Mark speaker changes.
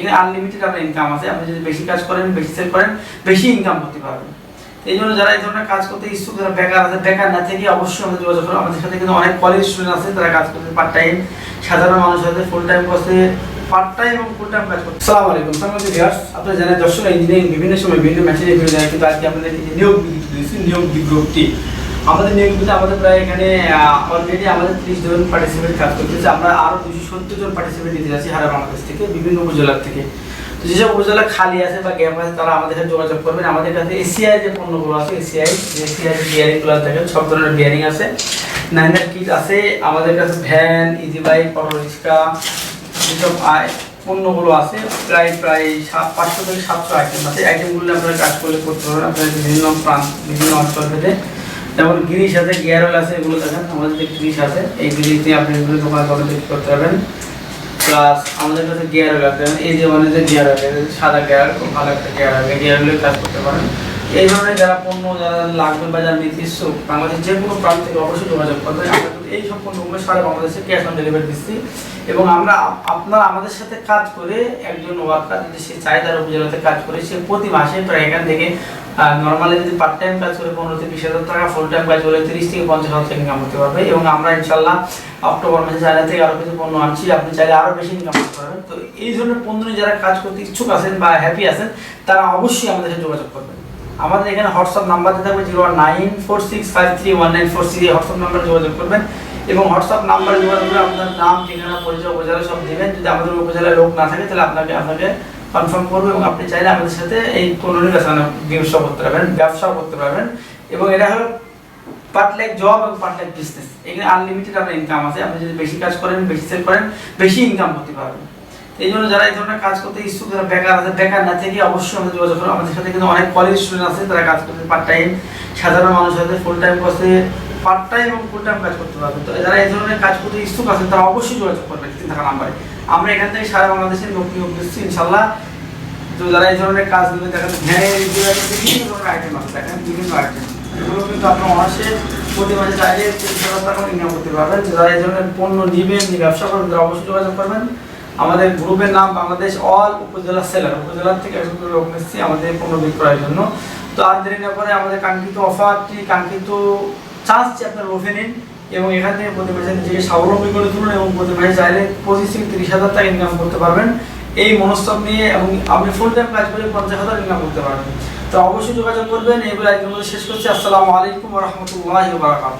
Speaker 1: এখানে আনলিমিটেড আপনার ইনকাম আছে। আপনি যদি বেশি কাজ করেন, বেশি সেল করেন, বেশি ইনকাম করতে পারবেন এই জন্য যারা এই ধরনের কাজ করতে ইচ্ছুক, যারা বেকার আছে, বেকার না থেকে অবশ্যই আমাদের যোগাযোগ করুন। আমাদের সাথে কিন্তু অনেক কলেজ স্টুডেন্ট আছে, তারা কাজ করতে পার্ট টাইম সাধারণ মানুষ আছে ফুল টাইম করছে পার্ট টাইম এবং ফুল টাইম কাজ করছে। আসসালামু আলাইকুম। সম্মানিত ভিউয়ার্স আপনারা জানেন দর্শক ইঞ্জিনিয়ারিং বিভিন্ন সময় বিভিন্ন মেশিনের ভিডিও দেয়, কিন্তু আজকে আপনাদের নিয়োগ বিজ্ঞপ্তি নিয়োগ বিজ্ঞপ্তি আমাদের বিজ্ঞপ্তি আমাদের প্রায় এখানে অলরেডি আমাদের ত্রিশ জন পার্টিসিপেট কাজ করতেছে। আমরা আরও দুশো সত্তর জন পার্টিসিপেট দিতে যাচ্ছি সারা বাংলাদেশ থেকে, বিভিন্ন উপজেলার থেকে। তো যেসব উপজেলা খালি আছে বা গ্যাপ আছে, তারা আমাদের সাথে যোগাযোগ করবেন। আমাদের কাছে এসিআই যে পণ্যগুলো আছে এসিআই এসিআই যে বিয়ারিংগুলো দেখেন, সব ধরনের বিয়ারিং আছে। নাইনার কিট আছে। আমাদের কাছে van easy bike auto rickshaw যেসব পণ্যগুলো আছে, প্রায় প্রায় সাত, পাঁচশো থেকে সাতশো আইটেম আছে। আইটেমগুলো আপনারা কাজ করলে করতে পারবেন। আপনারা বিভিন্ন প্রান্ত, বিভিন্ন অঞ্চল ভেদে যেমন গ্রিস আছে গিয়ার অয়েল আছে, এগুলো দেখেন, আমাদের যে গ্রিস আছে, এই গ্রিস দিয়ে আপনি এগুলো দোকানে দোকানে করতে পারবেন। প্লাস আমাদের কাছে গিয়ার অয়েল আছে। এই যে মানে যে গিয়ার সাদা গিয়ার খুব ভালো একটা গিয়ার অয়েল গিয়ার কাজ করতে পারেন। এই ধরনের যারা পণ্য, যারা লাগবে বা যারা নিতে ইচ্ছুক, বাংলাদেশের যে কোনো প্রান্ত থেকে অবশ্যই যোগাযোগ করবে আমরা এই সব পণ্যগুলো সারা বাংলাদেশে ক্যাশ অন ডেলিভারি দিচ্ছি। এবং আমরা আপ- আপনারা আমাদের সাথে কাজ করে একজন ওয়ার্কার যদি সে চাহিদার উপজেলাতে কাজ করে, সে প্রতি মাসে প্রায় এখান থেকে নর্মালি যদি পার্ট টাইম কাজ করে পনেরো থেকে বিশ হাজার টাকা ফুল টাইম কাজ করে তিরিশ থেকে পঞ্চাশ হাজার টাকা ইনকাম করতে পারবে। এবং আমরা ইনশাল্লাহ অক্টোবর মাসে চায়না থেকে আরও কিছু পণ্য আনছি, আপনি চাইলে আরও বেশি ইনকাম করতে পারবেন। তো এই ধরনের পণ্য নিয়ে যারা কাজ করতে ইচ্ছুক আছেন বা হ্যাপি আছেন, তারা অবশ্যই আমাদের সাথে যোগাযোগ করবেন। আমাদের এখানে হোয়াটসঅ্যাপ নাম্বার দিতে হবে zero nine four six five three one nine four three WhatsApp নাম্বারে যোগাযোগ করবেন এবং হোয়াটসঅ্যাপ নাম্বারে যোগাযোগ করে আপনার নাম, ঠিকানা, পরিচয়, উপজেলা সব দেবেন। যদি আমাদের উপজেলায় লোক না থাকে, তাহলে আপনাকে আপনাকে কনফার্ম করব এবং আপনি চাইলে আমাদের সাথে এই পণ্য নির্বাচনে ব্যবসা করতে পারবেন, ব্যবসাও করতে পারবেন। এবং এটা হলো পার্ট লাইক জব এবং পার্ট লাইক বিজনেস। এখানে আনলিমিটেড আপনার ইনকাম আছে। আপনি যদি বেশি কাজ করেন, বেশি সেল করেন, বেশি ইনকাম করতে পারবেন। এই জন্য যারা এই ধরনের কাজ করতে ইচ্ছুক, যারা বেকার আছে, বেকার না থেকে অবশ্যই আমাদের যোগাযোগ করুন। আমাদের সাথে কিন্তু অনেক কলেজ স্টুডেন্ট আছে, তারা কাজ করতে পার্ট টাইম সাধারণ মানুষ আছে ফুল টাইম করছে পার্ট টাইম এবং ফুল টাইম কাজ করতে পারবে। তো যারা এই ধরনের কাজ করতে ইচ্ছুক আছেন তারা অবশ্যই যোগাযোগ করবেন তিন থাকা নাম্বারে। আমরা এখান থেকে সারা বাংলাদেশের লোক নিয়োগ দিচ্ছি, ইনশাল্লাহ। তো যারা এই ধরনের কাজ নেবে, দেখেন ভ্যানের বিভিন্ন ধরনের আইটেম আছে, দেখেন বিভিন্ন আইটেম এগুলো কিন্তু আপনার অনার্সে প্রতি মাসে চাইলে হাজার টাকা ইনকাম করতে পারবেন। যারা এই ধরনের পণ্য নিবেন ব্যবসা করবেন তারা অবশ্যই যোগাযোগ করবেন। আমাদের গ্রুপের নাম বাংলাদেশ অল উপজেলা সেলার উপজেলার থেকে লোক নিচ্ছি আমাদের পণ্য বিক্রয়ের জন্য। তো আর দেরি না করে আমাদের কাঙ্ক্ষিত অফারটি কাঙ্ক্ষিত চান্সটি আপনার রুফে নিন এবং এখান থেকে প্রতি মাসে নিজেকে স্বাবলম্বী করে তুলুন এবং প্রতি মাসে চাইলে পঁচিশ থেকে তিরিশ হাজার টাকা ইনকাম করতে পারবেন। এই মনস্তব নিয়ে এবং আপনি ফুল টাইম কাজ করে পঞ্চাশ হাজার ইনকাম করতে পারবেন। তো অবশ্যই যোগাযোগ করবেন। এইগুলো একদম শেষ করছি। আসসালামু আলাইকুম রহমতুল্লাহ বারাকাতুহু।